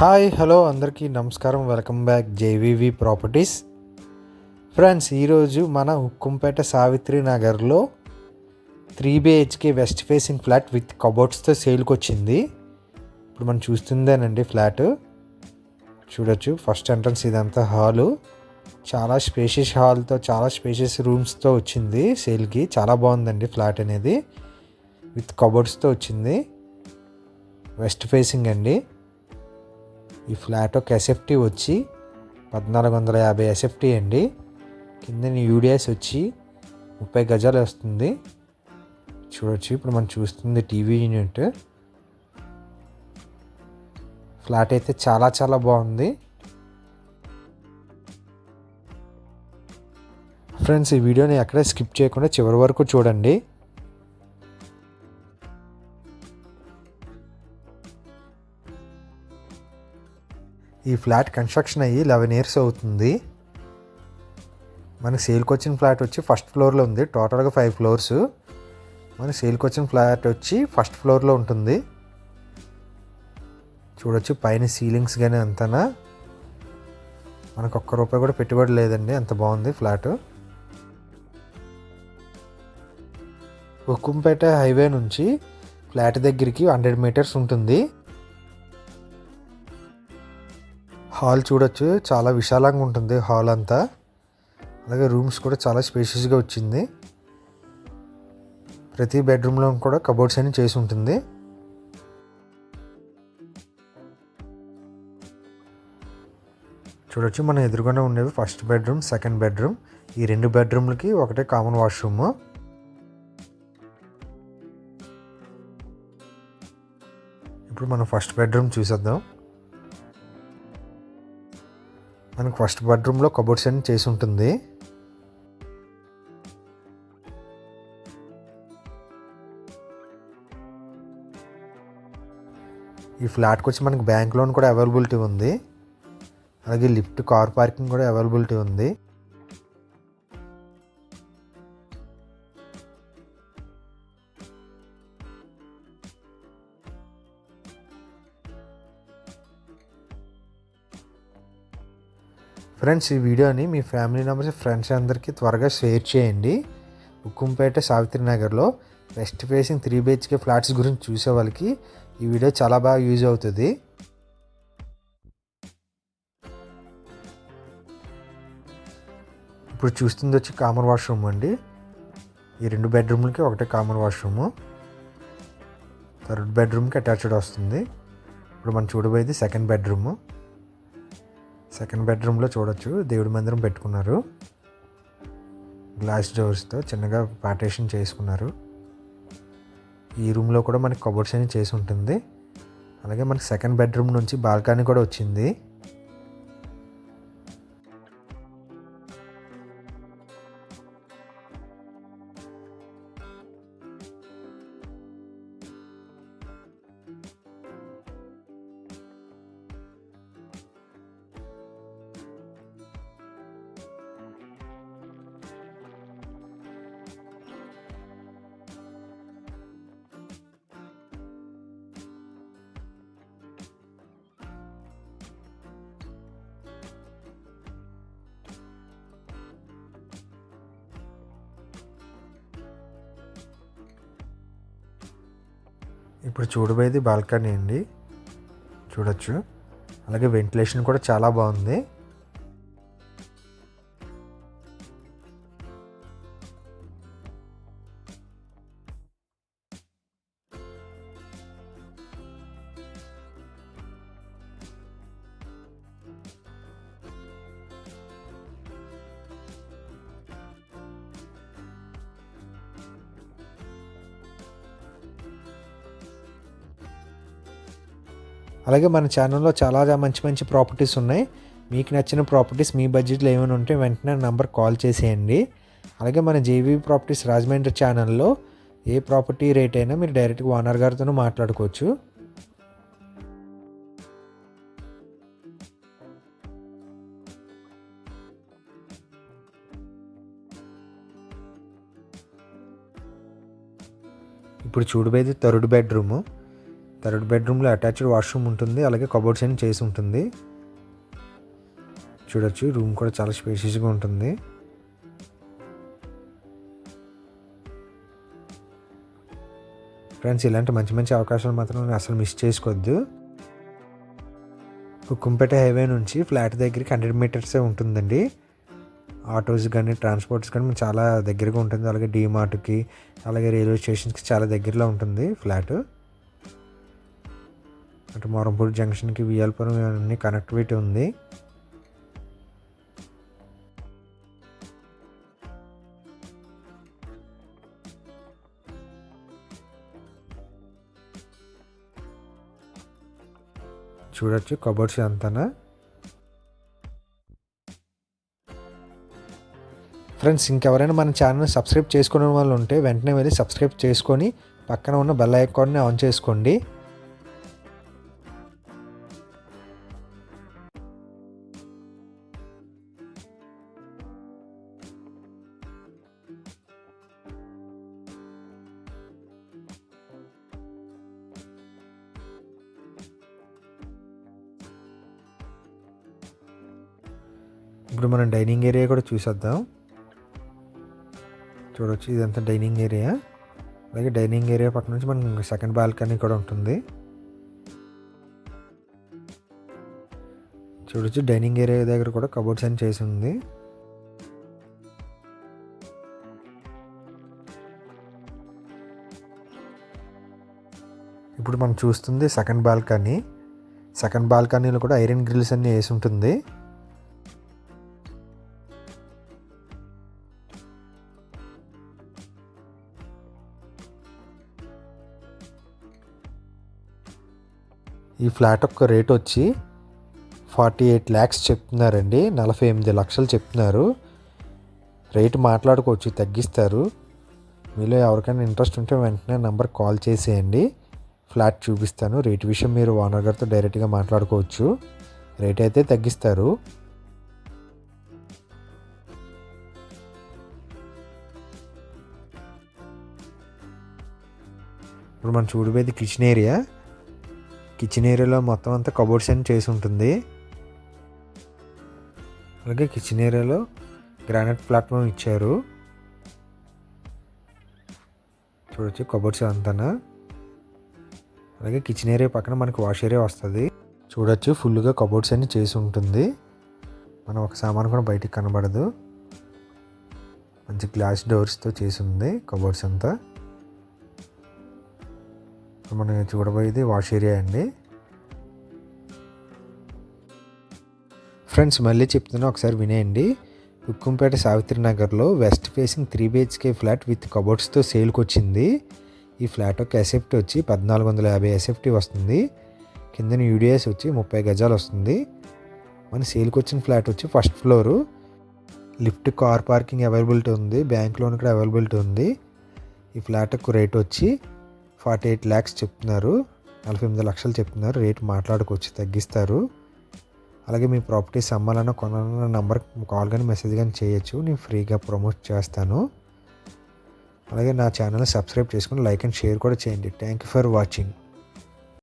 Hi hello అందరికీ నమస్కారం. Welcome back JVV properties. Friends ఈరోజు మన ఉక్కుంపేట సావిత్రి నగర్లో three BHK west facing flat with కబోర్డ్స్తో సేల్కి వచ్చింది ఇప్పుడు మనం చూస్తుందేనండి ఫ్లాట్. చూడొచ్చు ఫస్ట్ ఎంట్రన్స్ ఇదంతా హాలు. చాలా స్పేషియస్ హాల్తో చాలా స్పేషియస్ రూమ్స్తో వచ్చింది సేల్కి. చాలా బాగుందండి ఫ్లాట్ అనేది. విత్ కబోర్డ్స్తో వచ్చింది. వెస్ట్ ఫేసింగ్ అండి. ఈ ఫ్లాట్ ఒక ఎస్ఎఫ్టీ వచ్చి పద్నాలుగు వందల యాభై ఎస్ఎఫ్టీ అండి. కింద యూడిఎస్ వచ్చి ముప్పై గజాలు వస్తుంది. చూడొచ్చు ఇప్పుడు మనం చూస్తుంది టీవీ యూనిట్. ఫ్లాట్ అయితే చాలా చాలా బాగుంది. ఫ్రెండ్స్ ఈ వీడియోని ఎక్కడ స్కిప్ చేయకుండా చివరి వరకు చూడండి. ఈ ఫ్లాట్ కన్స్ట్రక్షన్ అయ్యి లెవెన్ ఇయర్స్ అవుతుంది. మనకి సేల్కి వచ్చిన ఫ్లాట్ వచ్చి ఫస్ట్ ఫ్లోర్లో ఉంది. టోటల్గా ఫైవ్ ఫ్లోర్స్. మన సేల్కి వచ్చిన ఫ్లాట్ వచ్చి ఫస్ట్ ఫ్లోర్లో ఉంటుంది. చూడొచ్చు పైన సీలింగ్స్ కానీ అంతనా? మనకు ఒక్క రూపాయి కూడా పెట్టుబడి లేదండి. అంత బాగుంది ఫ్లాట్. ఉక్కుంపేట హైవే నుంచి ఫ్లాట్ దగ్గరికి హండ్రెడ్ మీటర్స్ ఉంటుంది. హాల్ చూడొచ్చు. చాలా విశాలంగా ఉంటుంది హాల్ అంతా. అలాగే రూమ్స్ కూడా చాలా స్పేషియస్గా వచ్చింది. ప్రతి బెడ్రూమ్లో కూడా కబోర్డ్స్ అని చేసి ఉంటుంది. చూడొచ్చు మనం ఎదురుగానే ఉండేవి ఫస్ట్ బెడ్రూమ్ సెకండ్ బెడ్రూమ్. ఈ రెండు బెడ్రూమ్లకి ఒకటే కామన్ వాష్రూమ్. ఇప్పుడు మనం ఫస్ట్ బెడ్రూమ్ చూసేద్దాం. మనకు ఫస్ట్ బెడ్రూమ్లో కబోర్డ్స్ అన్ని చేసి ఉంటుంది. ఈ ఫ్లాట్కి వచ్చి మనకి బ్యాంక్ లోన్ కూడా అవైలబిలిటీ ఉంది. అలాగే లిఫ్ట్ కార్ పార్కింగ్ కూడా అవైలబిలిటీ ఉంది. ఫ్రెండ్స్ ఈ వీడియోని మీ ఫ్యామిలీ మెంబర్స్ ఫ్రెండ్స్ అందరికీ త్వరగా షేర్ చేయండి. ఉక్కుంపేట సావిత్రి నగర్లో west facing three BHK flats గురించి చూసే వాళ్ళకి ఈ వీడియో చాలా బాగా యూజ్ అవుతుంది. ఇప్పుడు చూస్తుంది వచ్చి కామన్ వాష్రూమ్ అండి. ఈ రెండు బెడ్రూమ్లకి ఒకటే కామన్ వాష్రూము థర్డ్ బెడ్రూమ్కి అటాచ్డ్ వస్తుంది. ఇప్పుడు మనం చూడబోయేది సెకండ్ బెడ్రూము సెకండ్ బెడ్రూమ్లో చూడొచ్చు. దేవుడి మందిరం పెట్టుకున్నారు. గ్లాస్ డోర్స్తో చిన్నగా పార్టేషన్ చేసుకున్నారు. ఈ రూమ్లో కూడా మనకి కబోర్డ్స్ అని చేసి ఉంటుంది. అలాగే మనకి సెకండ్ బెడ్రూమ్ నుంచి బాల్కనీ కూడా వచ్చింది. ఇప్పుడు చూడబోయేది బాల్కనీ అండి. చూడొచ్చు. అలాగే వెంటిలేషన్ కూడా చాలా బాగుంది. అలాగే మన ఛానల్లో చాలా మంచి మంచి ప్రాపర్టీస్ ఉన్నాయి. మీకు నచ్చిన ప్రాపర్టీస్ మీ బడ్జెట్లో ఏమైనా ఉంటే వెంటనే నంబర్ కాల్ చేసేయండి. అలాగే మన జేవీ ప్రాపర్టీస్ రాజమండ్రి ఛానల్లో ఏ ప్రాపర్టీ రేట్ అయినా మీరు డైరెక్ట్గా ఓనర్ గారితోనూ మాట్లాడుకోవచ్చు. ఇప్పుడు చూడబోయేది థర్డ్ బెడ్రూము. థర్డ్ బెడ్రూమ్లో అటాచ్డ్ వాష్రూమ్ ఉంటుంది అలాగే కబోర్డ్స్ అని చేసి ఉంటుంది. చూడొచ్చు రూమ్ కూడా చాలా స్పేషియస్గా ఉంటుంది. ఫ్రెండ్స్ ఇలాంటి మంచి మంచి అవకాశాలు మాత్రం అసలు మిస్ చేసుకోవద్దు. కుక్కుంపేట హైవే నుంచి ఫ్లాట్ దగ్గరికి హండ్రెడ్ మీటర్సే ఉంటుందండి. ఆటోస్ కానీ ట్రాన్స్పోర్ట్స్ కానీ చాలా దగ్గరగా ఉంటుంది. అలాగే డీమార్ట్కి అలాగే రైల్వే స్టేషన్స్కి చాలా దగ్గరలో ఉంటుంది ఫ్లాట్. అటు మొరంపూడి జంక్షన్కి వియాలపురం అన్ని కనెక్టివిటీ ఉంది. చూడొచ్చు కబోర్డ్స్ అంతనా ఫ్రెండ్స్ ఇంకెవరైనా మన ఛానల్ సబ్స్క్రైబ్ చేసుకునే వాళ్ళు ఉంటే వెంటనే వెళ్ళి సబ్స్క్రైబ్ చేసుకొని పక్కన ఉన్న బెల్ ఐకాన్ని ఆన్ చేసుకోండి. ఇప్పుడు మనం డైనింగ్ ఏరియా కూడా చూసేద్దాం. చూడొచ్చు ఇదంతా డైనింగ్ ఏరియా. అలాగే డైనింగ్ ఏరియా పక్క నుంచి మనకి సెకండ్ బాల్కనీ కూడా ఉంటుంది. చూడొచ్చు డైనింగ్ ఏరియా దగ్గర కూడా కబోర్డ్స్ అని చేసి ఉంది. ఇప్పుడు మనం చూస్తుంది సెకండ్ బాల్కనీ సెకండ్ బాల్కనీలో కూడా ఐరన్ గ్రిల్స్ అన్నీ వేసి ఉంటుంది. ఈ ఫ్లాట్ యొక్క రేట్ వచ్చి ఫార్టీ ఎయిట్ ల్యాక్స్ చెప్తున్నారండి. నలభై ఎనిమిది లక్షలు చెప్తున్నారు. రేటు మాట్లాడుకోవచ్చు తగ్గిస్తారు. మీలో ఎవరికైనా ఇంట్రెస్ట్ ఉంటే వెంటనే నెంబర్ కాల్ చేసేయండి. ఫ్లాట్ చూపిస్తాను. రేట్ విషయం మీరు ఓనర్ గారితో డైరెక్ట్గా మాట్లాడుకోవచ్చు. రేట్ అయితే తగ్గిస్తారు. ఇప్పుడు మనం చూడబోయేది కిచెన్ ఏరియా కిచెన్ ఏరియాలో మొత్తం అంతా కబోర్డ్స్ అని చేసి ఉంటుంది. అలాగే కిచెన్ ఏరియాలో గ్రానైట్ ప్లాట్ఫామ్ ఇచ్చారు. చూడొచ్చు కబోర్డ్స్ అంతనా? అలాగే కిచెన్ ఏరియా పక్కన మనకి వాష్ ఏరియా వస్తుంది. చూడొచ్చు ఫుల్గా కబోర్డ్స్ అన్ని చేసి ఉంటుంది. మనం ఒక సామాన్ కూడా బయటికి కనబడదు. మంచి గ్లాస్ డోర్స్తో చేసి ఉంది కబోర్డ్స్ అంతా. మనం చూడబోయేది వాష్ ఏరియా అండి. ఫ్రెండ్స్ మళ్ళీ చెప్తున్నా ఒకసారి వినేయండి. ఉక్కుంపేట సావిత్రి నగర్లో west facing three BHK flat with కబోర్డ్స్తో సేల్కి వచ్చింది ఈ ఫ్లాట్ ఒక ఎసెఫ్టీ వచ్చి పద్నాలుగు వందల యాభై ఎసెఫ్టీ వస్తుంది. కిందన యూడిఎస్ వచ్చి ముప్పై గజాలు వస్తుంది. మన సేల్కి వచ్చిన ఫ్లాట్ వచ్చి first floor lift car parking availability ఉంది. బ్యాంక్ లోన్ కూడా అవైలబిలిటీ ఉంది. ఈ ఫ్లాట్ యొక్క రేట్ వచ్చి ఫార్టీ ఎయిట్ ల్యాక్స్ చెప్తున్నారు. నలభై ఎనిమిది లక్షలు చెప్తున్నారు. రేట్ మాట్లాడుకోవచ్చు తగ్గిస్తారు. అలాగే మీ ప్రాపర్టీస్ అమ్మాలన్నా కొనాలన్న నంబర్ కాల్ కానీ మెసేజ్ కానీ చేయొచ్చు. నేను ఫ్రీగా ప్రమోట్ చేస్తాను. అలాగే నా ఛానల్ సబ్స్క్రైబ్ చేసుకుని లైక్ అండ్ షేర్ కూడా చేయండి. Thank you for watching